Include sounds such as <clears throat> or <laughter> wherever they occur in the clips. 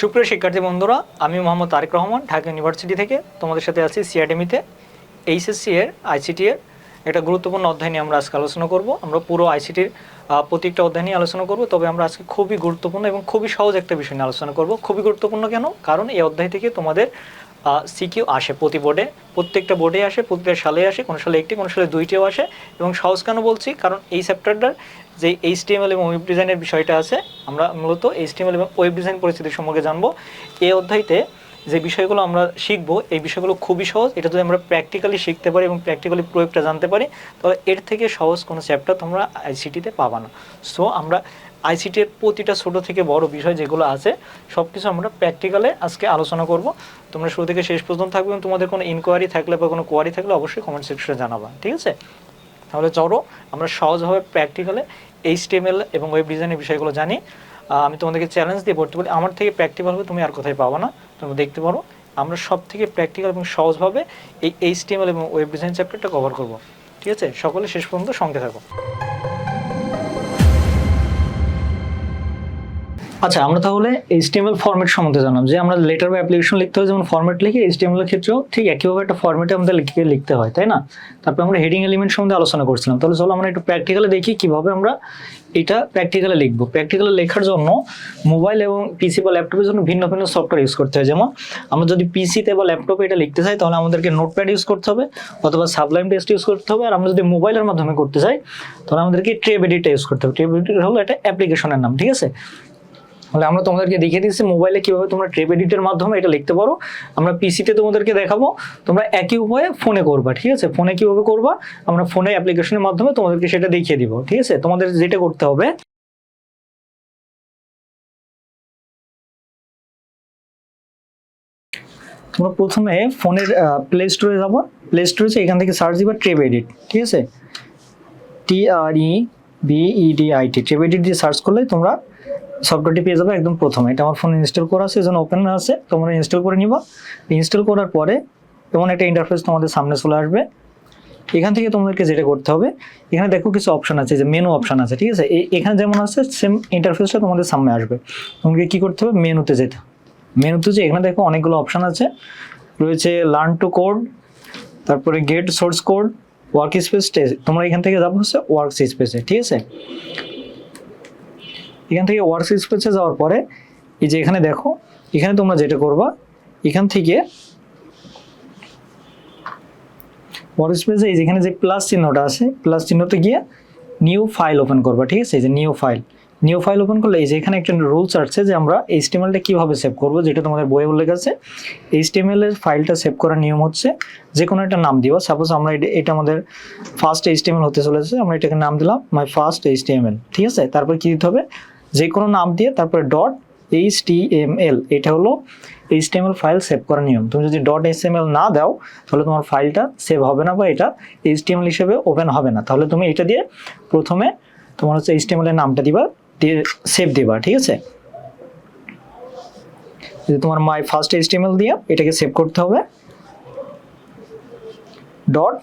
সুপ্রিয় শিক্ষার্থী বন্ধুরা, আমি মোহাম্মদ তারেক রহমান, ঢাকা ইউনিভার্সিটি থেকে তোমাদের সাথে আছি সিআডেমিতে এইচএসসি এর আইসিটি এর একটা গুরুত্বপূর্ণ অধ্যায় নিয়ে আমরা আজকে আলোচনা করব। আমরা পুরো আইসিটির প্রত্যেকটা অধ্যায় নিয়ে আলোচনা করব, তবে আমরা আজকে খুবই গুরুত্বপূর্ণ এবং খুবই সহজ একটা বিষয় নিয়ে আলোচনা করব। খুবই গুরুত্বপূর্ণ কেন? কারণ এই অধ্যায় থেকে তোমাদের সিকিউ আসে প্রতি বোর্ডে। প্রত্যেকটা বোর্ডে আসে, প্রত্যেকটা সালে আসে, কোনো সালে একটি, কোনো সালে দুইটিও আসে। এবং সহজ কেন বলছি? কারণ এই চ্যাপ্টারটার যে এইচটিএমএল এবং ওয়েব ডিজাইনের বিষয়টা আছে, আমরা মূলত এইচ এইচটিএমএল এবং ওয়েব ডিজাইন পরিস্থিতি সম্পর্কে জানব। এই অধ্যায়তে যে বিষয়গুলো আমরা শিখব, এই বিষয়গুলো খুবই সহজ। এটা যদি আমরা প্র্যাকটিক্যালি শিখতে পারি এবং প্র্যাকটিক্যালি প্রয়োগটা জানতে পারি, তাহলে এর থেকে সহজ কোনো চ্যাপ্টার তোমরা আইসিটিতে পাবা না। সো আমরা আইসিটির প্রতিটা ছোট থেকে বড় বিষয় যেগুলো আছে সব কিছু আমরা প্র্যাকটিক্যালে আজকে আলোচনা করব। তোমরা শুরু থেকে শেষ পর্যন্ত থাকবে এবং তোমাদের কোনো ইনকোয়ারি থাকলে বা কোনো কোয়ারি থাকলে অবশ্যই কমেন্ট সেকশনে জানাবা, ঠিক আছে? তাহলে চলো, আমরা সহজভাবে প্র্যাকটিক্যালে এইচটিএমএল এবং ওয়েব ডিজাইনের বিষয়গুলো জানি। আমি তোমাদেরকে চ্যালেঞ্জ দিয়ে পড়তে পারি আমার থেকে প্র্যাকটিক্যাল হবে, তুমি আর কোথায় পাবো না তুমি দেখতে পারো। আমরা সব থেকে প্র্যাকটিক্যাল এবং সহজভাবে এই এইচটিএমএল এবং ওয়েব ডিজাইন চ্যাপ্টারটা কভার করব, ঠিক আছে? সকলে শেষ পর্যন্ত সঙ্গে থাকো। আচ্ছা আমরা তাহলে এইচটিএমএল ফরম্যাট সম্বন্ধে জানলাম, যে আমরা লেটার বা অ্যাপ্লিকেশন লিখতে হয়, যেমন ফরম্যাট লিখি এইচটিএমএল ক্ষেত্রেও ঠিক একইভাবে একটা ফরম্যাটে আমাদের লিখে লিখতে হয়, তাই না? তারপর আমরা হেডিং এলিমেন্ট সম্বন্ধে আলোচনা করছিলাম, তাহলে চলো আমরা একটু প্র্যাকটিক্যালি দেখি কীভাবে আমরা এটা প্র্যাকটিক্যালে লিখব। প্র্যাকটিক্যালে লেখার জন্য মোবাইল এবং পিসি বা ল্যাপটপের জন্য ভিন্ন ভিন্ন সফটওয়্যার ইউজ করতে হয়, যেমন আমরা যদি পিসিতে বা ল্যাপটপে এটা লিখতে চাই, তাহলে আমাদেরকে নোটপ্যাড ইউজ করতে হবে, অথবা সাবলাইম টেস্ট ইউজ করতে হবে, আর আমরা যদি মোবাইলের মাধ্যমে করতে চাই, তাহলে আমাদেরকে ট্রেব এডিটটা ইউজ করতে হবে। ট্রেব এডিট হলো একটা অ্যাপ্লিকেশনের নাম, ঠিক আছে? তাহলে আমরা তোমাদেরকে দেখিয়ে দিচ্ছি মোবাইলে কীভাবে তোমরা ট্রেপ এডিটের মাধ্যমে এটা লিখতে পারো। আমরা পিসিতে তোমাদেরকে দেখাবো। তোমরা একই উপায়ে ফোনে করবা, ঠিক আছে? ফোনে কীভাবে করবা? আমরা ফোনে অ্যাপ্লিকেশনের মাধ্যমে তোমাদেরকে সেটা দেখিয়ে দিব, ঠিক আছে? তোমাদের যেটা করতে হবে, তোমরা প্রথমে ফোনের প্লে স্টোরে যাব। প্লে স্টোরে এখান থেকে সার্চ দিবা ট্রেপ এডিট ঠিক আছে? T R E BED IT TrebEdit দিয়ে সার্চ করলে তোমরা সফটওয়্যারটি পেয়ে যাবে একদম প্রথমে। এটা আমার ফোনে ইনস্টল করা আছে, এজন্য ওপেন আছে। তোমরা ইনস্টল করে নিবা। ইনস্টল করার পরে এমন একটা ইন্টারফেস তোমাদের সামনে চলে আসবে। এখান থেকে তোমাদেরকে যেটা করতে হবে, এখানে দেখো কিছু অপশন আছে, যে মেনু অপশন আছে, ঠিক আছে? এখানে যেমন আছে সেম ইন্টারফেসটা তোমাদের সামনে আসবে। তোমাকে কি করতে হবে? মেনুতে যেতে মেনুতে যে এখানে দেখো অনেকগুলো অপশন আছে। রয়েছে লার্ন টু কোড তারপরে get source code work space তোমরা এখান থেকে যাব হচ্ছে ওয়ার্ক স্পেসে ঠিক আছে? এখান থেকে ওয়ার্ক স্পেসে যাওয়ার পরে এই যে এখানে দেখো, এখানে তোমরা যেটা করবা, এখান থেকে ওয়ার্ক স্পেসে এই যেখানে যে প্লাস চিহ্নটা আছে প্লাস চিহ্নতে গিয়ে নিউ ফাইল ওপেন করবা, ঠিক আছে? এই যে new file new file open করলে এই যে এখানে একটা রুলস আসছে যে আমরা এইচটিএমএলটা কীভাবে সেভ করব, যেটা তোমাদের বইয়ে উল্লেখ আছে। এইচটিএমএল এর ফাইলটা সেভ করার নিয়ম হচ্ছে যে কোনো একটা নাম দিবা। সাপোজ আমরা এটা- এটা আমাদের ফার্স্ট এইচটিএমএল হতে চলেছে, আমরা এটাকে নাম দিলাম মাই ফার্স্ট এইচটিএমএল ঠিক আছে? তারপর কি দিতে হবে? যে কোনো নাম দিয়ে তারপরে dot H T M L এটা হলো এইচটিএমএল ফাইল সেভ করার নিয়ম। তুমি যদি ডট এইচটিএমএল না দাও, তাহলে তোমার ফাইলটা সেভ হবে না বা এটা এইচটিএমএল হিসেবে ওপেন হবে না। তাহলে তুমি এটা দিয়ে প্রথমে তোমার হচ্ছে এইচটিএমএল এর নামটা দিবা, দিয়ে সেভ দিবা, ঠিক আছে? যদি তোমার মাই ফার্স্ট এইচটিএমএল দিয়ে এটাকে সেভ করতে হবে dot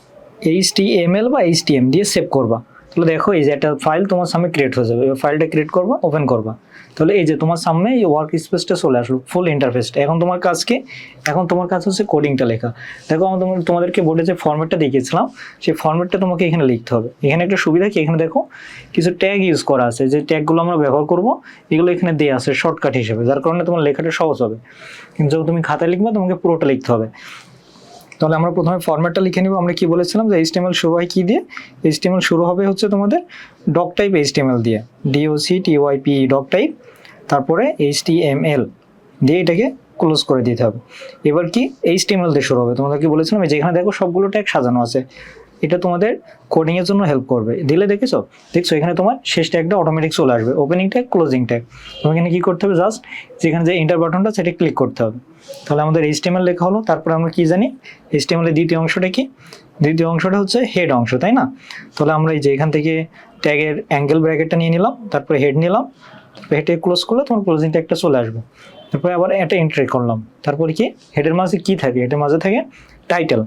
H T M L বা এইচ টি এম দিয়ে সেভ করবা। তাহলে দেখো এই যে একটা ফাইল তোমার সামনে ক্রিয়েট হয়ে যাবে। ফাইলটা ক্রিয়েট করবা ওপেন করবা। তাহলে এই যে তোমার সামনে এই ওয়ার্ক স্পেসটা চলে আসলো ফুল ইন্টারফেসটা এখন তোমার কাজ কি এখন তোমার কাজ হচ্ছে কোডিংটা লেখা। দেখো আমি তোমার, তোমাদেরকে বোর্ডে যে ফর্মেটটা দেখিয়েছিলাম, সেই ফর্মেটটা তোমাকে এখানে লিখতে হবে। এখানে একটা সুবিধা কি? এখানে দেখো, কিছু ট্যাগ ইউজ করা আছে। যে ট্যাগগুলো আমরা ব্যবহার করব, এগুলো এখানে দেওয়া আছে শর্টকাট হিসেবে। যার কারণে তোমার লেখাটা সহজ হবে। কিন্তু যখন তুমি খাতায় লিখবে, তোমাকে পুরোটা লিখতে হবে। তাহলে আমরা প্রথমে ফরম্যাটটা লিখে নিব। আমরা কি বলেছিলাম যে এইচটিএমএল শুরু হয় কি দিয়ে? এইচটিএমএল শুরু হবে হচ্ছে তোমাদের ডক টাইপ এইচটিএমএল দিয়ে। ডিওসি টিওয়াইপি ডক টাইপ তারপরে এইচটিএমএল দিয়ে এটাকে ক্লোজ করে দিতে হবে। এবার কি? এইচটিএমএল দিয়ে শুরু হবে। তোমাদেরকে বলেছিলাম যেখানে দেখো সবগুলো ট্যাগ সাজানো আছে। এটা তোমাদের কোডিং এর জন্য হেল্প করবে। দিলে দেখেছ? দেখছ, এখানে তোমার শেষ ট্যাগটা অটোমেটিক চলে আসবে। ওপেনিং ট্যাগ ক্লোজিং ট্যাগ তোমাকে এখানে কি করতে হবে? জাস্ট যেখানে যে ইন্টার বাটনটা সেটা ক্লিক করতে হবে। তাহলে আমাদের এইচটিএমএল লেখা হলো। তারপরে আমরা কি জানি? এইচটিএমএল এর দ্বিতীয় অংশটা কি? দ্বিতীয় অংশটা হচ্ছে হেড অংশ, তাই না? তাহলে আমরা এই যে এখান থেকে ট্যাগের অ্যাঙ্গেল ব্র্যাকেটটা নিয়ে নিলাম। তারপরে হেড নিলাম। হেডে ক্লোজ করলে তোমার ক্লোজিং ট্যাগটা চলে আসবে। তারপরে আবার এটা এন্ট্রি করলাম। তারপরে কি? হেডের মাঝে কি থাকে? হেডের মাঝে থাকে টাইটেল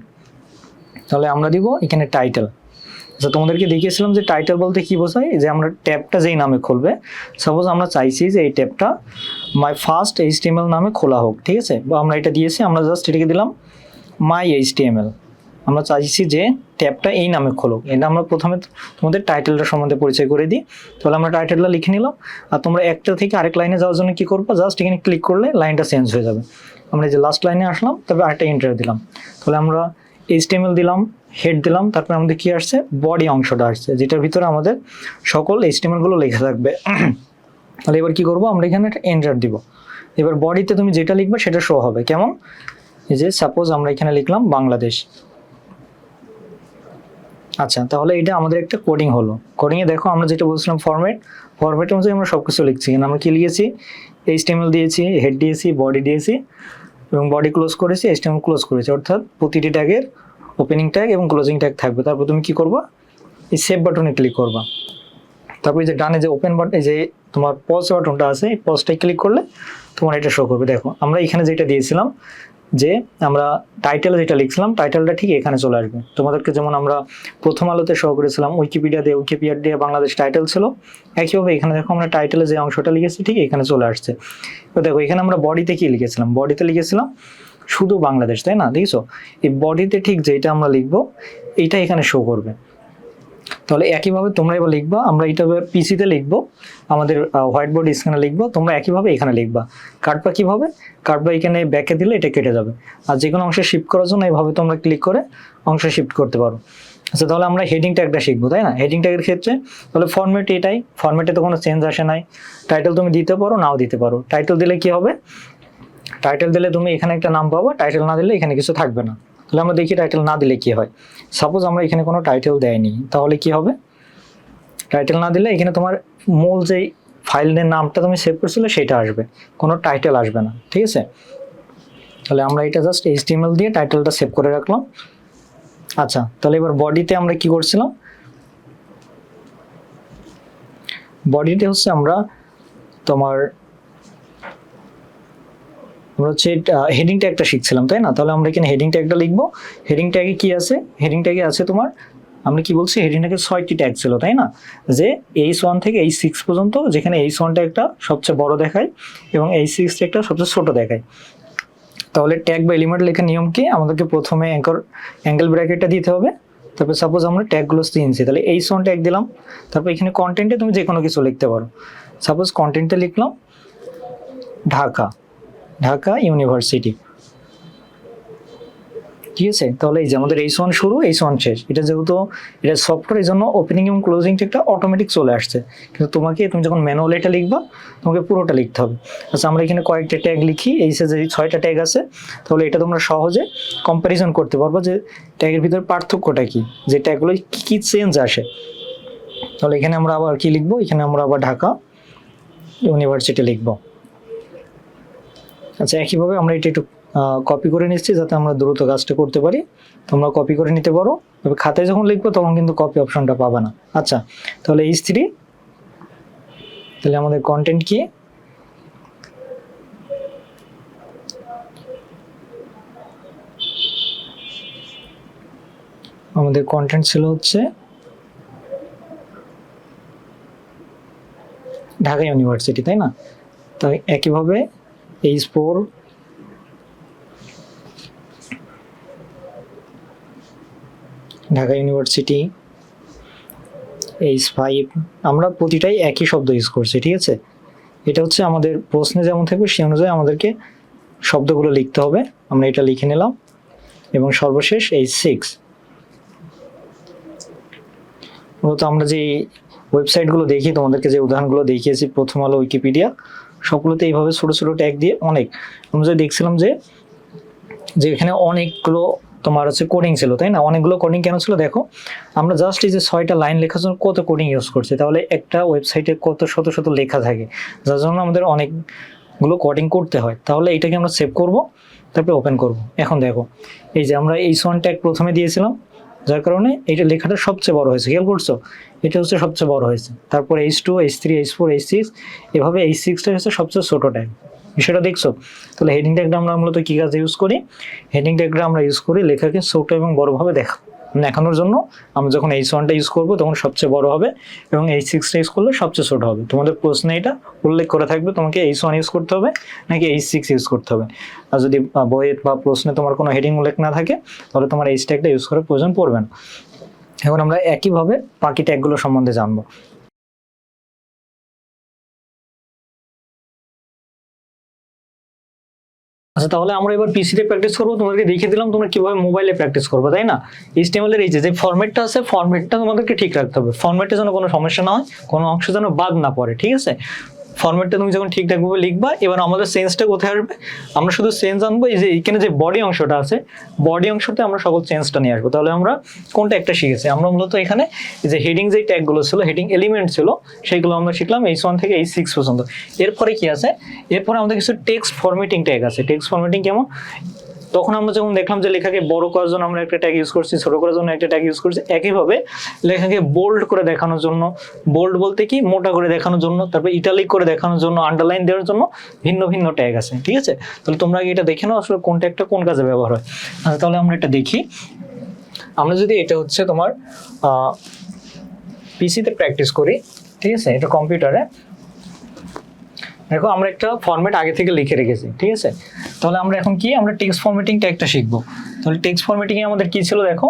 তাহলে আমরা দিব এখানে টাইটেল আচ্ছা তোমাদেরকে দেখিয়েছিলাম যে টাইটেল বলতে কি বোঝায়? যে আমরা ট্যাবটা যেই নামে খুলবে সাপোজ আমরা চাইছি যে এই ট্যাবটা মাই ফার্স্ট এইচটিএমএল নামে খোলা হোক, ঠিক আছে? বা আমরা এটা দিয়েছি, আমরা জাস্ট এটাকে দিলাম মাই এইচটিএমএল আমরা চাইছি যে ট্যাবটা এই নামে খোলুক। এটা আমরা প্রথমে তোমাদের টাইটেলটা সম্বন্ধে পরিচয় করে দিই। তাহলে আমরা টাইটেলটা লিখে নিলাম, আর তোমরা একটা থেকে আরেক লাইনে যাওয়ার জন্য কী করব? জাস্ট এখানে ক্লিক করলে লাইনটা চেঞ্জ হয়ে যাবে। আমরা যে লাস্ট লাইনে আসলাম, তবে আরেকটা ইন্টার দিলাম। তাহলে আমরা এইচটিএমএল দিলাম হেড দিলাম, তারপরে আমাদের কি আসছে? বডি অংশটা আসছে, যেটার ভিতরে আমাদের সকল এইচটিএমএলগুলো লেখা থাকবে। <clears throat> তাহলে এবার কি করব? আমরা এখানে একটা এন্টার দিব। এবার বডিতে তুমি যেটা লিখবে সেটা শো হবে। কেমন? এই যে সাপোজ আমরা এখানে লিখলাম বাংলাদেশ। আচ্ছা তাহলে এটা আমাদের একটা কোডিং হলো। কোডিংয়ে দেখো, আমরা যেটা বলছিলাম ফরম্যাট ফরম্যাট অনুযায়ী আমরা সব কিছু লিখছি আমরা কি লিখেছি? এইচটিএমএল দিয়েছি হেড দিয়েছি বডি দিয়েছি এবং বডি ক্লোজ করেছি এইচটিএমএল ক্লোজ করেছি। অর্থাৎ প্রতিটি ট্যাগের ওপেনিং ট্যাগ এবং ক্লোজিং ট্যাগ থাকবে। তারপর তুমি কি করবা? এই সেভ বাটনে ক্লিক করবা। তারপর এই যে ডানে যে ওপেন বাটন যে তোমার পজ বাটনটা আছে, এই পজটাই ক্লিক করলে তোমার এটা শো করবে। দেখো, আমরা এখানে যেটা দিয়েছিলাম, যে আমরা টাইটেল যেটা লিখছিলাম টাইটেলটা ঠিক এখানে চলে আসবে। তোমাদেরকে যেমন আমরা প্রথম আলোতে শো করেছিলাম উইকিপিডিয়া দিয়ে উইকিপিডিয়া দিয়ে বাংলাদেশ টাইটেল ছিল, একইভাবে এখানে দেখো আমরা টাইটেলে যে অংশটা লিখেছি, ঠিক এখানে চলে আসছে। তো দেখো, এখানে আমরা বডিতে কি লিখেছিলাম? বডিতে লিখেছিলাম শুধু বাংলাদেশ, তাই না? দেখছ? এই বডিতে ঠিক যেটা আমরা লিখব, এইটা এখানে শো করবে। তাহলে একইভাবে তোমরা এবার লিখবা, আমরা এটা পিসিতে লিখব, আমাদের হোয়াইট বোর্ড স্ক্রিনে লিখব, তোমরা একইভাবে এখানে লিখবা। কাটবা কীভাবে? কাটবা এখানে ব্যাকে দিলে এটা কেটে যাবে। আর যে কোনো অংশে শিফট করার জন্য এইভাবে তোমরা ক্লিক করে অংশে শিফট করতে পারো। আচ্ছা তাহলে আমরা হেডিং ট্যাগটা শিখব, তাই না? হেডিং ট্যাগের ক্ষেত্রে, তাহলে ফর্মেট এটাই। ফর্মেটে তো কোনো চেঞ্জ আসে নাই। টাইটেল তুমি দিতে পারো, নাও দিতে পারো। টাইটেল দিলে কি হবে? টাইটেল দিলে তুমি এখানে একটা নাম পাবো টাইটেল না দিলে এখানে কিছু থাকবে না। তাহলে আমরা দেখি টাইটেল না দিলে কি হয়। সাপোজ আমরা এখানে কোনো টাইটেল দেয়নি, তাহলে কি হবে? টাইটেল না দিলে এখানে তোমার মূল যেই ফাইলের নামটা তুমি সেভ করছিলে, সেটা আসবে। কোনো টাইটেল আসবে না, ঠিক আছে? তাহলে আমরা এটা জাস্ট এইচটিএমএল দিয়ে টাইটেলটা সেভ করে রাখলাম। আচ্ছা তাহলে এবার বডিতে আমরা কি করছিলাম? বডিতে হচ্ছে আমরা তোমার আমরা হচ্ছে হেডিং ট্যাগটা শিখছিলাম, তাই না? তাহলে আমরা এখানে হেডিং ট্যাগটা লিখব। হেডিং ট্যাগে কি আছে? হেডিং ট্যাগে আছে তোমার, আমরা কি বলছি? হেডিং ট্যাগে ছয়টি ট্যাগ ছিল, তাই না? যে এইচ ওয়ান থেকে এইচ সিক্স পর্যন্ত যেখানে এইচ ওয়ান ট্যাগটা সবচেয়ে বড় দেখায় এবং এইচ সিক্স ট্যাগটা সবচেয়ে ছোট দেখায়। তাহলে ট্যাগ বা এলিমেন্ট লেখার নিয়ম কি? আমাদেরকে প্রথমে অ্যাঙ্কর অ্যাঙ্গেল ব্র্যাকেটটা দিতে হবে। তারপর সাপোজ আমরা ট্যাগগুলো চিনছি, তাহলে এইচ ওয়ান ট্যাগ দিলাম। তারপর এখানে কন্টেন্টে তুমি যে কোনো কিছু লিখতে পারো। সাপোজ কন্টেন্টে লিখলাম, ঢাকা। ঢাকা ইউনিভার্সিটি। ঠিক আছে? তাহলে এই যে আমাদের এইচ ওয়ান শুরু, এইচ ওয়ান শেষ। এটা যেহেতু এটা সফটওয়্যার এই জন্য ওপেনিং এবং ক্লোজিং একটা অটোমেটিক চলে আসছে। কিন্তু তোমাকে তুমি যখন ম্যানুয়াল এটা লিখবা, তোমাকে পুরোটা লিখতে হবে। আচ্ছা আমরা এখানে কয়েকটা ট্যাগ লিখি। এই যে ছয়টা ট্যাগ আছে, তাহলে এটা তোমরা সহজে কম্প্যারিজন করতে পারব যে ট্যাগের ভিতরে পার্থক্যটা কি? যে ট্যাগগুলো কী কী চেঞ্জ আসে। তাহলে এখানে আমরা আবার কি লিখব? এখানে আমরা আবার ঢাকা ইউনিভার্সিটি লিখব। আচ্ছা একইভাবে আমরা এটা একটু কপি করে নিচ্ছি যাতে আমরা দ্রুত কাজটা করতে পারি। তোমরা কপি করে নিতে পারো। তবে খাতায় যখন লিখব তখন কিন্তু কপি অপশনটা পাবে না। আচ্ছা তাহলে এই থ্রি তাহলে আমাদের কন্টেন্ট কি? আমাদের কন্টেন্ট ছিল হচ্ছে ঢাকা ইউনিভার্সিটি তাই না? তাই একইভাবে H four Dhaka university H five আমরা প্রতিটাই একই শব্দ ইউজ করছি, ঠিক আছে? এটা হচ্ছে আমাদের প্রশ্নে যেমন থাকবে, সেই অনুযায়ী আমাদেরকে শব্দগুলো লিখতে হবে। আমরা এটা লিখে নিলাম। এবং সর্বশেষ এইচ সিক্স মূলত আমরা যে ওয়েবসাইটগুলো দেখি, তোমাদেরকে যে উদাহরণগুলো দেখিয়েছি, প্রথম আলো উইকিপিডিয়া সবগুলোতে এইভাবে ছোট ছোট ট্যাগ দিয়ে অনেক। আমরা যে দেখছিলাম যে যে এখানে অনেকগুলো তোমার হচ্ছে কোডিং ছিল, তাই না? অনেকগুলো কোডিং কেন ছিল? দেখো, আমরা জাস্ট এই যে ছয়টা লাইন লেখার জন্য কত কোডিং ইউজ করছি, তাহলে একটা ওয়েবসাইটে কত শত শত লেখা থাকে, যার জন্য আমাদের অনেকগুলো কোডিং করতে হয়। তাহলে এটাকে আমরা সেভ করব, তারপরে ওপেন করব। এখন দেখো, এই যে আমরা এই ওয়ান ট্যাগ প্রথমে দিয়েছিলাম যার কারণে এটা লেখাটা সবচেয়ে বড় হয়েছে। খেয়াল করছ? এটা হচ্ছে সবচেয়ে বড় হয়েছে। তারপর H two H three H four H six এভাবে এইচ সিক্সটা হচ্ছে সবচেয়ে ছোটো ট্যাগ বিষয়টা দেখছ? তাহলে হেডিং ট্যাগটা আমরা মূলত কী কাজে ইউজ করি? হেডিং ট্যাগটা আমরা ইউজ করি লেখাকে ছোটো এবং বড়োভাবে দেখা। দেখানোর জন্য আমরা যখন এইচ ওয়ানটা ইউজ করব তখন সবচেয়ে বড় হবে এবং এইচ সিক্সটা ইউজ করলে সবচেয়ে ছোট হবে। তোমাদের প্রশ্নে এটা উল্লেখ করে থাকবে, তোমাকে এইচ ওয়ান ইউজ করতে হবে নাকি এইচ সিক্স ইউজ করতে হবে? আর যদি বইয়ের বা প্রশ্নে তোমার কোনো হেডিং উল্লেখ না থাকে, তাহলে তোমার এইচ ট্যাগটা ইউজ করার প্রয়োজন পড়বে না। এখন আমরা একইভাবে বাকি ট্যাগগুলো সম্বন্ধে জানব। আচ্ছা তাহলে আমরা এবার পিসিতে প্র্যাকটিস করব, তোমাদেরকে দেখিয়ে দিলাম তোমরা কীভাবে মোবাইলে প্র্যাকটিস করবে, তাই না? এইচটিএমএল এর এই যে ফরম্যাটটা আছে ফরম্যাটটা তোমাদেরকে ঠিক রাখতে হবে। ফরম্যাটে যেন কোনো সমস্যা না হয়, কোনো অংশ যেন বাদ না পড়ে, ঠিক আছে? ফরম্যাটটা তুমি যখন ঠিকঠাকভাবে লিখবা, এবার আমাদের সেন্সটা কোথায় আসবে? আমরা শুধু সেন্স আনব, এই যে এখানে যে বডি অংশটা আছে বডি অংশতে আমরা সকল চেঞ্জটা নিয়ে আসব। তাহলে আমরা কোনটা একটা শিখেছি? আমরা মূলত এখানে যে হেডিং যে ট্যাগগুলো ছিল হেডিং এলিমেন্ট ছিল সেইগুলো আমরা শিখলাম এইচ ওয়ান থেকে এইচ সিক্স পর্যন্ত। এরপরে কি আছে? এরপরে আমাদের কিছু টেক্সট ফর্মেটিং ট্যাগ আছে। টেক্সট ফর্মেটিং কেমন? তখন আমরা যখন দেখলাম যে লেখাকে বড় করার জন্য আমরা একটা ট্যাগ ইউজ করছি, ছোট করার জন্য একটা ট্যাগ ইউজ করছি, একইভাবে লেখাকে বোল্ড করে দেখানোর জন্য বোল্ড বলতে কি মোটা করে দেখানোর জন্য, তারপর ইটালিক করে দেখানোর জন্য আন্ডারলাইন দেওয়ার জন্য ভিন্ন ভিন্ন ট্যাগ আছে, ঠিক আছে? তাহলে তোমরা এটা দেখে নাও আসলে কোন ট্যাগটা কোন কাজে ব্যবহার হয়। আচ্ছা তাহলে আমরা এটা দেখি। আমরা যদি এটা হচ্ছে তোমার পিসিতে প্র্যাকটিস করি, ঠিক আছে? এটা কম্পিউটারে দেখো, আমরা একটা ফরম্যাট আগে থেকে লিখে রেখেছি, ঠিক আছে? তাহলে আমরা এখন কি? আমরা টেক্সট ফরম্যাটিংটা একটা শিখব। তাহলে টেক্সট ফরম্যাটিং এ আমাদের কি ছিল দেখো?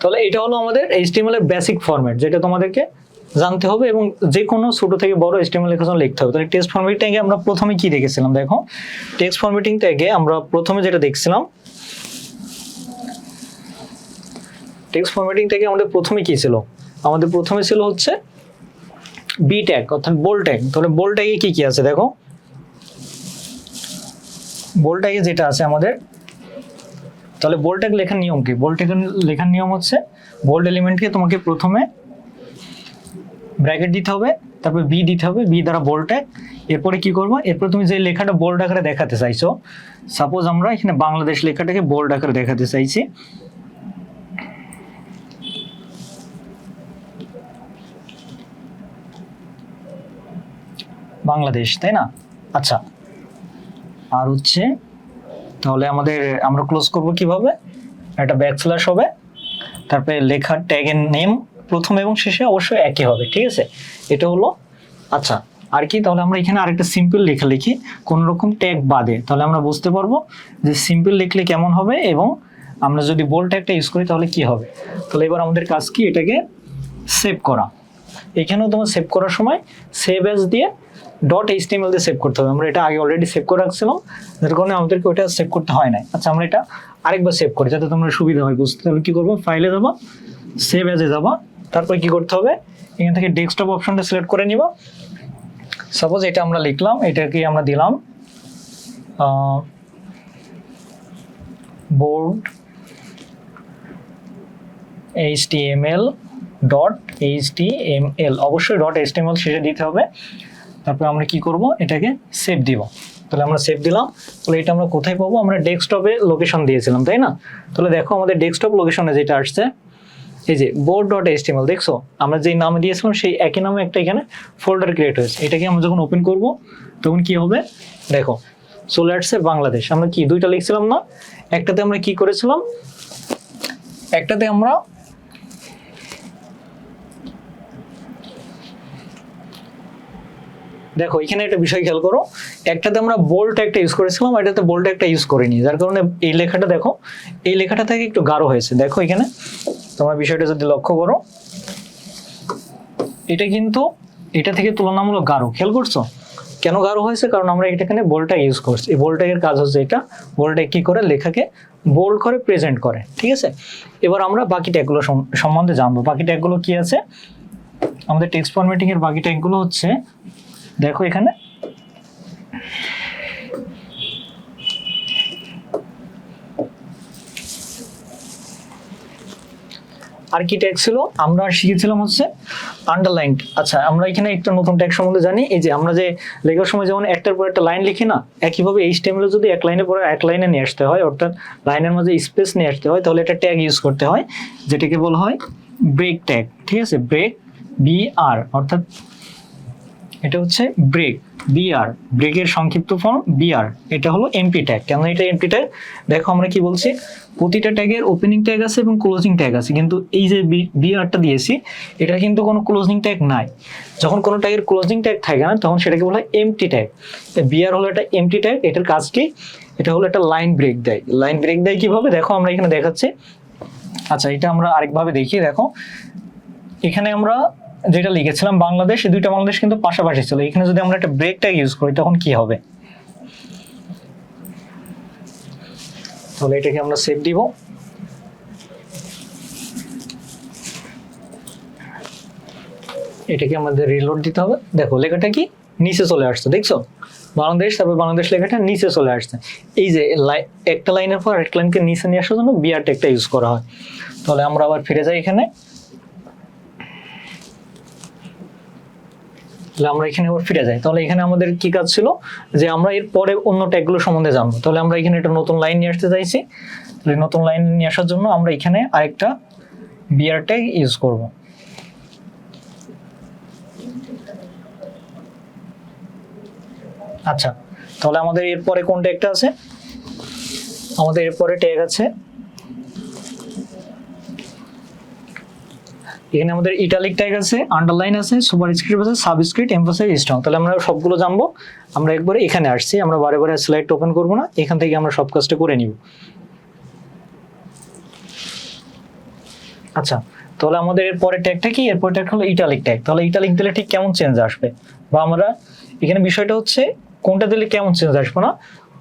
তাহলে এটা হলো আমাদের এইচটিএমএল এর বেসিক ফরম্যাট যেটা তোমাদেরকে জানতে হবে এবং যে কোনো ছোট থেকে বড় এইচটিএমএল জন্য লিখতে হবে। তাহলে টেক্সট ফরম্যাটিং এ আমরা প্রথমে কি দেখেছিলাম দেখো? টেক্সট ফরম্যাটিং ট্যাগে আমরা প্রথমে যেটা দেখছিলাম টেক্সট ফরম্যাটিং ট্যাগে আমাদের প্রথমে কি ছিল? আমাদের প্রথমে ছিল হচ্ছে বি ট্যাগ অর্থাৎ বোল ট্যাগ তাহলে বোল ট্যাগে কি কি আছে দেখো? বোল ট্যাগে যেটা আছে আমাদের, তাহলে বোল ট্যাগ লেখার নিয়ম কি? বোল ট্যাগ লেখার নিয়ম হচ্ছে বোল্ড এলিমেন্টকে তোমাকে প্রথমে ব্র্যাকেট দিতে হবে, তারপর বি দিতে হবে বি দ্বারা বোল্ড ট্যাগ এরপরে কি করব? এরপর তুমি যে লেখাটা বোল্ড আকারে দেখাতে চাইছো সাপোজ আমরা এখানে বাংলাদেশ লেখাটাকে বোল্ড আকারে দেখাতে চাইছি। বাংলাদেশ, তাই না? আচ্ছা। আর হচ্ছে, তাহলে আমাদের, আমরা ক্লোজ করব কীভাবে? একটা ব্যাক স্ল্যাশ হবে, তারপরে লেখার ট্যাগের নেম প্রথম এবং শেষে অবশ্যই একই হবে, ঠিক আছে? এটা হলো আচ্ছা আর কি, তাহলে আমরা এখানে আরেকটা সিম্পল লেখা লিখি, কোনো রকম ট্যাগ বাদে। তাহলে আমরা বুঝতে পারব যে সিম্পল লিখলে কেমন হবে এবং আমরা যদি বোল্ড ট্যাগটা ইউজ করি তাহলে কি হবে? তাহলে এবার আমাদের কাজ কি? এটাকে সেভ করা। এখানেও তোমার সেভ করার সময় সেভ অ্যাজ দিয়ে ডট এইচটিএমএল দিয়ে সেভ করতে হবে। আমরা এটা আগে অলরেডি সেভ করে রাখছিলাম। যার কারণে আমাদেরকে ওটা সেভ করতে হয় না আচ্ছা আমরা এটা আরেকবার সেভ করি যাতে তোমরা সুবিধা হয়, বুঝতে তাহলে কী করব? ফাইলে যাব সেভ অ্যাজে যাবা। তারপর কি করতে হবে? এখান থেকে ডেস্কটপ অপশনটা সিলেক্ট করে নিবা। সাপোজ এটা আমরা লিখলাম, এটাকে আমরা দিলাম বোর্ড এইচটিএমএল ডট এইচটিএমএল অবশ্যই ডট এইচটিএমএল শেষে দিতে হবে। তারপর আমরা কি করব? এটাকে সেভ দিব। তাহলে আমরা সেভ দিলাম। তাহলে এটা আমরা কোথায় পাবো? আমরা ডেস্কটপে লোকেশন দিয়েছিলাম, তাই না? তাহলে দেখো আমাদের ডেস্কটপ লোকেশনে যেটা আসছে, এই যে বোর্ড ডট এইচটিএমএল দেখছ? আমরা যেই নামে দিয়েছিলাম, সেই একই নামে একটা এখানে ফোল্ডার ক্রিয়েট হয়েছে। এটাকে আমরা যখন ওপেন করব, তখন কি হবে? দেখো, চলে আসছে বাংলাদেশ। আমরা কি, দুইটা লিখছিলাম না? একটাতে আমরা কি করেছিলাম? একটাতে আমরা দেখো, এখানে একটা বিষয় খেয়াল করো, একটাতে আমরা বোল্ট একটা ইউজ করেছিলাম এটাতে বোল্ট একটা ইউজ করিনি। যার কারণে এই লেখাটা দেখো, এই লেখাটা থেকে একটু গাঢ় হয়েছে। দেখো এখানে, তোমার বিষয়টা যদি লক্ষ্য করো, এটা কিন্তু, এটা থেকে তুলনামূলক গাঢ়। খেয়াল করছ? কেন গাঢ় হয়েছে? কারণ আমরা এখানে বোল্টটা ইউজ করছি। এই বোল্টের কাজ হচ্ছে এটা বোল্টে কি করে? লেখাকে বোল্ড করে প্রেজেন্ট করে, ঠিক আছে? এবার আমরা বাকি ট্যাগগুলো সম- সম্বন্ধে জানব। বাকি ট্যাগগুলো কি আছে? আমাদের টেক্সট ফরম্যাটিং এর বাকি ট্যাগগুলো হচ্ছে দেখো এখানে। আর কি ট্যাগ ছিল? আমরা শিখেছিলাম হচ্ছে আন্ডারলাইন আচ্ছা আমরা এখানে একটা নতুন ট্যাগ সম্বন্ধে জানি। এই যে আমরা যে লেখার সময় যেমন একটার পর একটা লাইন লিখি না, একইভাবে এই স্টেমলে যদি এক লাইনের পরে এক লাইনে নিয়ে আসতে হয়, অর্থাৎ লাইনের মাঝে স্পেস নিয়ে আসতে হয়, তাহলে একটা ট্যাগ ইউজ করতে হয়, যেটাকে বলা হয় ব্রেক ট্যাগ ঠিক আছে? ব্রেক বি আর অর্থাৎ এটা হচ্ছে ব্রেক বিআর ব্রেকের সংক্ষিপ্ত ফর্ম বিআর এটা হলো এমপি ট্যাগ কেন এটা এমপি ট্যাগ দেখো আমরা কি বলছি? প্রতিটা ট্যাগের ওপেনিং ট্যাগ আছে এবং ক্লোজিং ট্যাগ আছে। কিন্তু এই যে বিআরটা দিয়েছি, এটা কিন্তু কোনো ক্লোজিং ট্যাগ নাই। যখন কোনো ট্যাগের ক্লোজিং ট্যাগ থাকে না, তখন সেটাকে বলা হয় এমটি ট্যাগ বিআর হলো একটা এমটি ট্যাগ এটার কাজ কি? এটা হলো একটা লাইন ব্রেক দেয়। লাইন ব্রেক দেয় কীভাবে? দেখো আমরা এখানে দেখাচ্ছি। আচ্ছা এটা আমরা আরেকভাবে দেখি। দেখো, এখানে আমরা যেটা লিখেছিলাম বাংলাদেশ, এই দুইটা বাংলাদেশ কিন্তু পাশাপাশি ছিল। এখানে যদি আমরা একটা ব্রেক ট্যাগ ইউজ করি, তখন কি হবে? তাহলে এটাকে আমরা সেভ দিব। এটাকে আমাদের রিলোড দিতে হবে। দেখো, লেখাটা কি? নিচে চলে আসছে, দেখছ? বাংলাদেশ, তারপর বাংলাদেশ লেখাটা নিচে চলে আসছে। এই যে একটা লাইনের পর একটা লাইনকে নিচে নিয়ে আসার জন্য বিআর ট্যাগটা ইউজ করা হয়। তাহলে আমরা আবার ফিরে যাই এখানে। তাহলে আমরা এখানে আবার ফিরে যাই। তাহলে এখানে আমাদের কি কাজ ছিল? যে আমরা এর পরে অন্য ট্যাগগুলো সম্বন্ধে জানব। তাহলে আমরা এখানে একটা নতুন লাইন নিয়ে আসতে চাইছি। তাহলে নতুন লাইন নিয়ে আসার জন্য আমরা এখানে আরেকটা বিআর ট্যাগ ইউজ করব। আচ্ছা তাহলে আমাদের এরপরে কোন ট্যাগটা আছে? আমাদের এরপরে ট্যাগ আছে এখানে আমাদের ইটালিক ট্যাগ আছে আন্ডারলাইন আছে সুপার স্ক্রিপ্ট আছে সাব সাবস্ক্রিপ্ট এমফাসাইজ স্ট্রং তাহলে আমরা সবগুলো জানব। আমরা একবারে এখানে আসছি, আমরা বারে বারে স্লাইড ওপেন করব না, এখান থেকে আমরা সব কাজটা করে নিব। আচ্ছা তাহলে আমাদের এর পরের ট্যাগটা কি? এরপর ট্যাগ হলো ইটালিক ট্যাগ তাহলে ইটালিক দিলে ঠিক কেমন চেঞ্জ আসবে? বা আমরা এখানে বিষয়টা হচ্ছে, কোনটা দিলে কেমন চেঞ্জ আসবে না?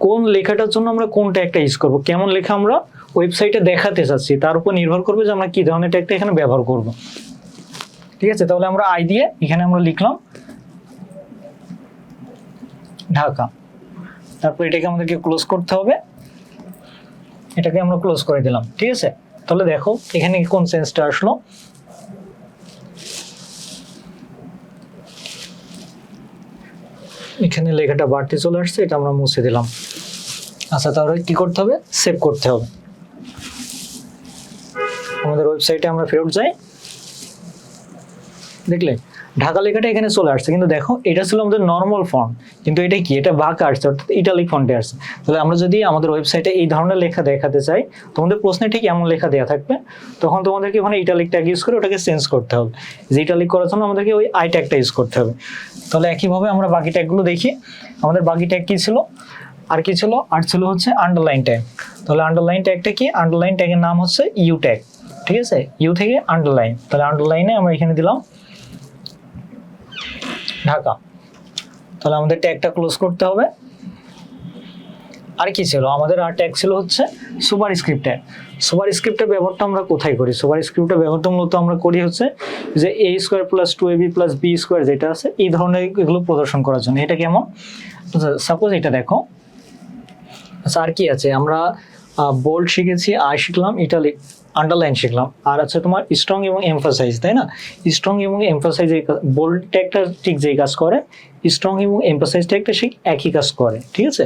কোন লেখাটার জন্য আমরা কোন ট্যাগটা ইউজ করব? কেমন লেখা আমরা ওয়েবসাইটে দেখাতে চাচ্ছি, তার উপর নির্ভর করবে যে আমরা কি ধরনের ট্যাগটা এখানে ব্যবহার করব। ঠিক আছে? তাহলে আমরা আই দিয়ে এখানে আমরা লিখলাম ঢাকা। তারপর এটাকে আমাদেরকে ক্লোজ করতে হবে। এটাকে আমরা ক্লোজ করে দিলাম, ঠিক আছে? তাহলে দেখো, এখানে কোন সেন্সটা আসলো? এখানে লেখাটা বাড়তে চলে আসছে, এটা আমরা মুছে দিলাম। আচ্ছা তাহলে কি করতে হবে? সেভ করতে হবে। ওয়েবসাইটে আমরা ফেরত যাই। দেখলে, ঢাকা লেখাটা এখানে চলে আসছে। কিন্তু দেখো, এটা ছিল আমাদের নর্মাল ফন্ট কিন্তু এটা কি? এটা বাঁকা আসছে, অর্থাৎ ইটালিক ফন্টে আসছে। তাহলে আমরা যদি আমাদের ওয়েবসাইটে এই ধরনের লেখা দেখাতে চাই, তোমাদের প্রশ্নে ঠিক এমন লেখা দেওয়া থাকবে। তখন তোমাদেরকে ওখানে ইটালিক ট্যাগ ইউজ করে ওটাকে চেঞ্জ করতে হবে। যে ইটালিক করার জন্য আমাদেরকে ওই আই ট্যাগটা ইউজ করতে হবে। তাহলে একইভাবে আমরা বাকি ট্যাগগুলো দেখি। আমাদের বাকি ট্যাগ কী ছিল? আর কি ছিল? আর ছিল হচ্ছে আন্ডারলাইন ট্যাগ তাহলে আন্ডারলাইন ট্যাগটা কি? আন্ডারলাইন ট্যাগের নাম হচ্ছে ইউ ট্যাগ ঠিক আছে? ইউ থেকে আন্ডারলাইন তাহলে আন্ডারলাইনে আমরা এখানে দিলাম ঢাকা। তাহলে আমাদের ট্যাগটা ক্লোজ করতে হবে। আর কি ছিল? আমাদের আর ট্যাগ ছিল হচ্ছে সুপার স্ক্রিপ্ট সুপার স্ক্রিপ্টের ব্যবহারটা আমরা কোথায় করি? সুপার স্ক্রিপ্টের ব্যবহারটা মূলত আমরা করি হচ্ছে যে a square plus two a b plus b square যেটা আছে, এই ধরনের এগুলো প্রদর্শন করার জন্য। এটা কেমন? সাপোজ এটা দেখো। আচ্ছা আর কি আছে? আমরা বোল্ড শিখেছি আই শিখলাম ইটালিক আন্ডারলাইন শিখলাম। আর আছে তোমার স্ট্রং এবং এমফাসাইজ তাই না? স্ট্রং এবং এমফাসাইজ বোল্ড ট্যাগটা ঠিক যেই কাজ করে স্ট্রং এবং এমফাসাইজ ট্যাগটা ঠিক একই কাজ করে, ঠিক আছে?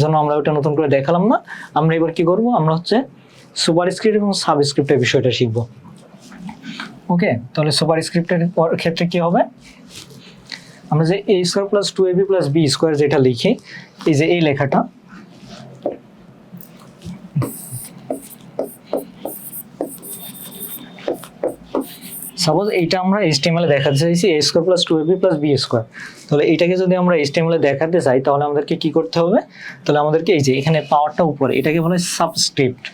যেন আমরা ওটা নতুন করে দেখালাম না। আমরা এবার কি করব? আমরা হচ্ছে সুপার স্ক্রিপ্ট এবং সাব স্ক্রিপ্টের বিষয়টা শিখব। ওকে তাহলে সুপার স্ক্রিপ্টের ক্ষেত্রে কি হবে? আমরা যে a square plus two a b plus b square যেটা লিখি, এই যে এই লেখাটা সাপোজ এইটা আমরা HTML এ দেখাতে চাইছি a square plus two a b plus b square তাহলে এটাকে যদি আমরা HTML এ দেখাতে চাই, তাহলে আমাদেরকে কি করতে হবে? তাহলে আমাদেরকে এই যে এখানে পাওয়ারটা উপরে, এটাকে বলে সাবস্ক্রিপ্ট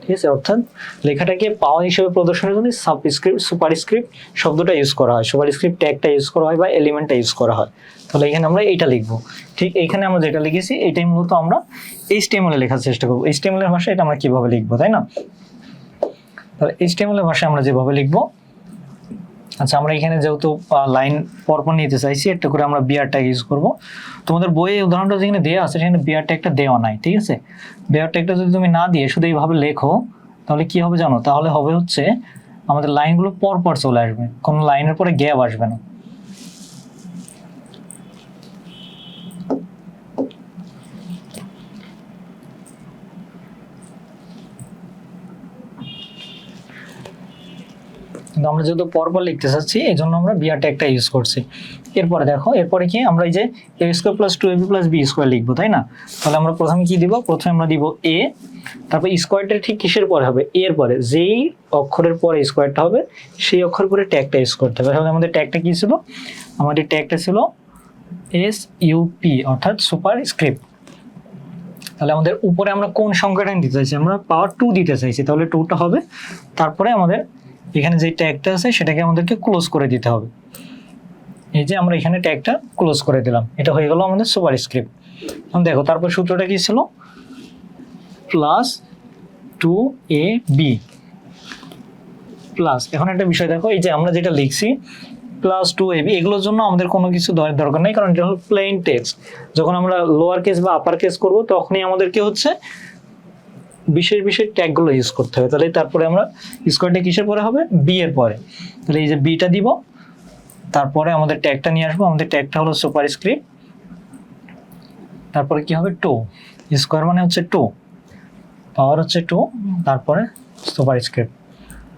ঠিক আছে? অর্থাৎ লেখাটাকে পাওয়ার হিসেবে প্রদর্শনের জন্য সাবস্ক্রিপ্ট সুপারস্ক্রিপ্ট শব্দটা ইউজ করা হয়। সুপারস্ক্রিপ্ট ট্যাগটা ইউজ করা হয় বা এলিমেন্টটা ইউজ করা হয়। তাহলে এখানে আমরা এইটা লিখব। ঠিক এইখানে আমরা যেটা লিখেছি, এটাই মূলত আমরা HTML এ লেখার চেষ্টা করব। এর ভাষায় এটা আমরা কীভাবে লিখব, তাই না? তাহলে এর ভাষায় আমরা যেভাবে লিখব আচ্ছা আমরা এখানে যেহেতু লাইন পরপর নিতে চাইছি একটা করে আমরা বিয়ার ট্যাগ ইউজ করব। তোমাদের বইয়ে উদাহরণটা যেখানে দেওয়া আছে, সেখানে বিয়ার ট্যাগটা দেওয়া নাই, ঠিক আছে? বিয়ার ট্যাগটা যদি তুমি না দিয়ে শুধু এইভাবে লেখো, তাহলে কি হবে জানো? তাহলে হবে হচ্ছে, আমাদের লাইনগুলো পরপর চলে আসবে, কোনো লাইনের পরে গ্যাপ আসবে না। কিন্তু আমরা যেহেতু পরপর লিখতে চাচ্ছি এই জন্য আমরা বিয়ার ট্যাগটা ইউজ করছি। এরপরে দেখো, এরপরে কি আমরা এই যে a square plus two a b plus b square লিখব, তাই না? তাহলে আমরা প্রথমে কি দিব? প্রথমে আমরা দিব এ তারপর স্কোয়ারটা ঠিক কিসের পরে হবে? এর পরে। যেই অক্ষরের পরে স্কোয়ারটা হবে, সেই অক্ষর পরে ট্যাগটা ইউজ করতে হবে। তাহলে আমাদের ট্যাগটা কি ছিল? আমাদের ট্যাগটা ছিল এস ইউপি অর্থাৎ সুপার স্ক্রিপ্ট তাহলে আমাদের উপরে আমরা কোন সংখ্যাটা দিতে চাইছি? আমরা পাওয়ার টু দিতে চাইছি। তাহলে টুটা হবে। তারপরে আমাদের এখানে যে ট্যাগটা আছে, সেটাকে আমাদেরকে ক্লোজ করে দিতে হবে। এই যে আমরা এখানে ট্যাগটা ক্লোজ করে দিলাম। এটা হয়ে গেল আমাদের সুপার স্ক্রিপ্ট দেখো, তারপর সূত্রটা কি ছিল? Plus two a b plus এখন একটা বিষয় দেখো, এই যে আমরা যেটা লিখছি প্লাস টু এবি এগুলোর জন্য আমাদের কোনো কিছু দর- দরকার নেই, কারণ এটা হলো প্লেন টেক্সট যখন আমরা লোয়ার কেস বা আপার কেস করব, তখনই আমাদেরকে হচ্ছে বিশেষ বিশেষ ট্যাগগুলো ইউজ করতে হবে। তাহলে তারপরে আমরা স্কোয়ারটা কিসের পরে হবে? বি এর পরে। তাহলে এই যে বিটা দিব, তারপরে আমাদের ট্যাগটা নিয়ে আসব। আমাদের ট্যাগটা হলো সুপার স্ক্রিপ্ট তারপরে কি হবে? টু স্কোয়ার মানে হচ্ছে টু পাওয়ার হচ্ছে টু তারপরে সুপার স্ক্রিপ্ট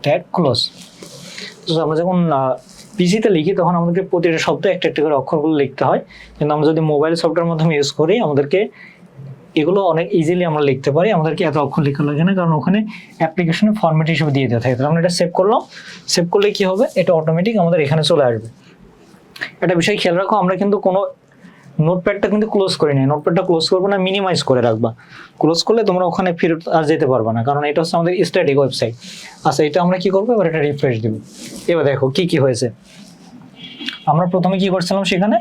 ট্যাগ ক্লোজ তো আমরা যখন পিসিতে লিখি, তখন আমাদেরকে প্রতিটা শব্দ একটা একটা করে অক্ষরগুলো লিখতে হয়। কিন্তু আমরা যদি মোবাইল সফটওয়্যার মাধ্যমে ইউজ করি, আমাদেরকে এগুলো অনেক ইজিলি আমরা লিখতে পারি, আমাদেরকে এত অক্ষর লেখা লাগে না, কারণ ওখানে অ্যাপ্লিকেশনে ফরম্যাট হিসেবে দিয়ে দেওয়া থাকে। তাহলে আমরা এটা সেভ করলাম। সেভ করলে কি হবে? এটা অটোমেটিক আমাদের এখানে চলে আসবে। একটা বিষয় খেয়াল রাখো, আমরা কিন্তু কোনো নোটপ্যাডটা কিন্তু ক্লোজ করি নাই। নোটপ্যাডটা ক্লোজ করব না মিনিমাইজ করে রাখবা। ক্লোজ করলে তোমরা ওখানে ফেরত আর যেতে পারবে না, কারণ এটা হচ্ছে আমাদের স্ট্যাটিক ওয়েবসাইট আচ্ছা এটা আমরা কি করব? এবার এটা রিফ্রেশ দিব। এবার দেখো, কি কি হয়েছে। আমরা প্রথমে কি করছিলাম সেখানে?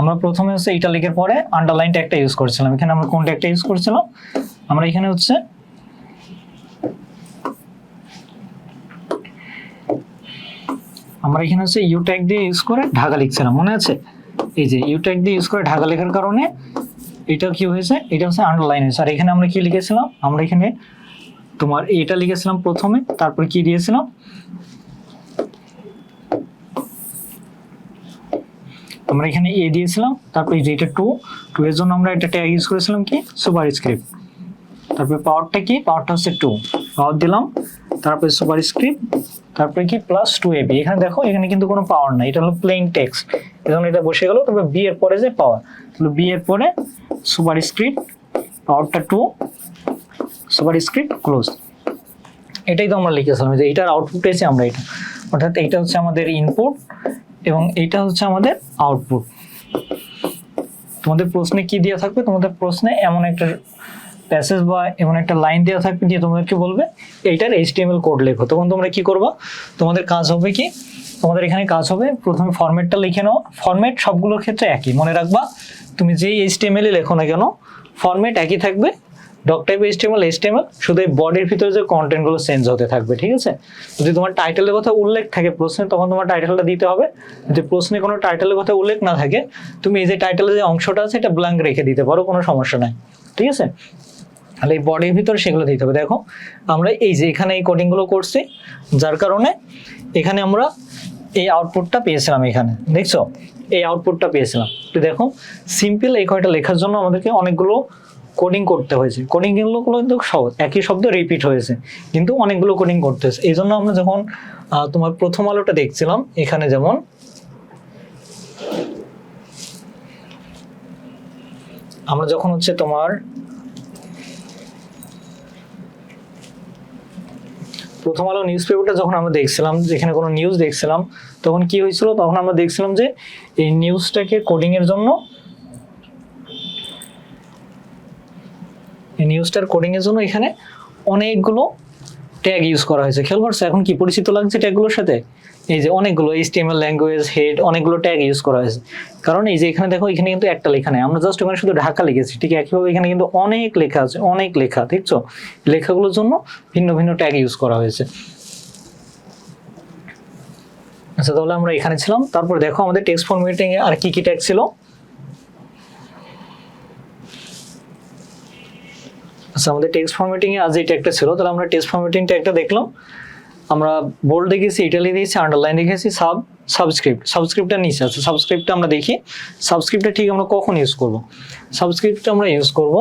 আমরা প্রথমে হচ্ছে এটা লিখের পরে আন্ডারলাইন ট্যাগটা ইউজ করছিলাম। এখানে আমরা কোন ট্যাগটা ইউজ করছিলাম? আমরা এখানে হচ্ছে আমরা এখানে হচ্ছে ইউ ট্যাগ দিয়ে ইউজ করে ঢাকা লিখছিলাম, মনে আছে? এই যে ইউ ট্যাগ দিয়ে ইউজ করে ঢাকা লেখার কারণে এটা কি হয়েছে? এটা হচ্ছে আন্ডারলাইন হয়েছে। আর এখানে আমরা কি লিখেছিলাম? আমরা এখানে তোমার এটা লিখেছিলাম প্রথমে, তারপর কি দিয়েছিলাম? আমরা এখানে এ দিয়েছিলাম, তারপর এই যে এটা টু টু এর জন্য আমরা এটা ট্যাগ ইউজ করেছিলাম কি? সুপার স্ক্রিপ্ট তারপরে পাওয়ারটা কি? পাওয়ারটা হচ্ছে টু পাওয়ার দিলাম, তারপরে সুপার স্ক্রিপ্ট তারপরে কি? প্লাস টু এবি এখানে দেখো, এখানে কিন্তু কোনো পাওয়ার নাই। এটা হলো প্লেন টেক্সট এখন এটা বসে গেল, তারপরে বি এর পরে যে পাওয়ার তাহলে বি এর পরে সুপার স্ক্রিপ্ট পাওয়ারটা টু সুপার স্ক্রিপ্ট ক্লোজ এটাই তো আমরা লিখেছিলাম যে এটার আউটপুট এসে আমরা এটা। অর্থাৎ এইটা হচ্ছে আমাদের ইনপুট এবং এইটা হচ্ছে আমাদের আউটপুট তোমাদের প্রশ্নে কি দেওয়া থাকবে? তোমাদের প্রশ্নে এমন একটা প্যাসেজ বা এমন একটা লাইন দেওয়া থাকবে যে তোমাদেরকে বলবে, এইটার এইচটিএমএল কোড লেখো। তখন তোমরা কি করবা? তোমাদের কাজ হবে কি? তোমাদের এখানে কাজ হবে, প্রথমে ফরম্যাটটা লিখে নাও। ফরম্যাট সবগুলোর ক্ষেত্রে একই। মনে রাখবা, তুমি যেই এইচটিএমএল লেখো না কেন ফরম্যাট একই থাকবে। ডক টাইপ এইচটিএমএল এইচটিএমএল শুধু এই বডির ভিতরে যে কন্টেন্টগুলো চেঞ্জ হতে থাকবে, ঠিক আছে? যদি তোমার টাইটেলের কথা উল্লেখ থাকে প্রশ্নে, তখন তোমার টাইটেলটা দিতে হবে। যদি প্রশ্নে কোনো টাইটেলের কথা উল্লেখ না থাকে, তুমি এই যে টাইটেলের যে অংশটা আছে, এটা ব্ল্যাঙ্ক রেখে দিতে পারো, কোনো সমস্যা নাই। ঠিক আছে? তাহলে এই বডির ভিতরে সেগুলো দিতে হবে। দেখো, আমরা এই যে এখানে এই কোডিংগুলো করছি, যার কারণে এখানে আমরা এই আউটপুটটা পেয়েছিলাম এখানে। দেখছ? এই আউটপুটটা পেয়েছিলাম। তো দেখো সিম্পল এই কয়টা লেখার জন্য আমাদেরকে অনেকগুলো কোডিং করতে হয়েছে। কোডিংগুলো কিন্তু সহজ একই শব্দ রিপিট হয়েছে, কিন্তু অনেকগুলো কোডিং করতে হয়েছে। এই জন্য আমরা যখন তোমার প্রথম আলোটা দেখছিলাম, এখানে যেমন, আমরা যখন হচ্ছে তোমার প্রথম আলো নিউজ পেপারটা যখন আমরা দেখছিলাম, যেখানে কোনো নিউজ দেখছিলাম, তখন কি হয়েছিল? তখন আমরা দেখছিলাম যে এই নিউজটাকে কোডিং এর জন্য নিউজটার কোডিং এর জন্য এখানে অনেকগুলো ট্যাগ ইউজ করা হয়েছে। খেয়াল করছ? এখন কি পরিচিত লাগছে ট্যাগগুলোর সাথে? এই যে অনেকগুলো এইচটিএমএল ল্যাঙ্গুয়েজ হেড অনেকগুলো ট্যাগ ইউজ করা হয়েছে। কারণ এই যে এখানে দেখো, এখানে কিন্তু একটা লেখা নেই। আমরা জাস্ট ওখানে শুধু ঢাকা লিখেছি, ঠিক একইভাবে এখানে কিন্তু অনেক লেখা আছে, অনেক লেখা, দেখছ? লেখাগুলোর জন্য ভিন্ন ভিন্ন ট্যাগ ইউজ করা হয়েছে। আচ্ছা তাহলে আমরা এখানে ছিলাম। তারপর দেখো, আমাদের টেক্সট ফরম্যাটিং এ আর কি কি ট্যাগ ছিল? আচ্ছা আমাদের টেক্সট ফর্মেটিং এ আজ এটা একটা ছিল, তাহলে আমরা টেক্সট ফরম্যাটিং একটা দেখলাম। আমরা বোল্ড দেখেছি ইটালি দিয়েছি আন্ডারলাইন দেখেছি সাব সাবস্ক্রিপ্ট সাবস্ক্রিপ্টটা নিচে আছে। সাবস্ক্রিপ্টটা আমরা দেখি। সাবস্ক্রিপ্টটা ঠিক আমরা কখন ইউজ করব? সাবস্ক্রিপ্টটা আমরা ইউজ করব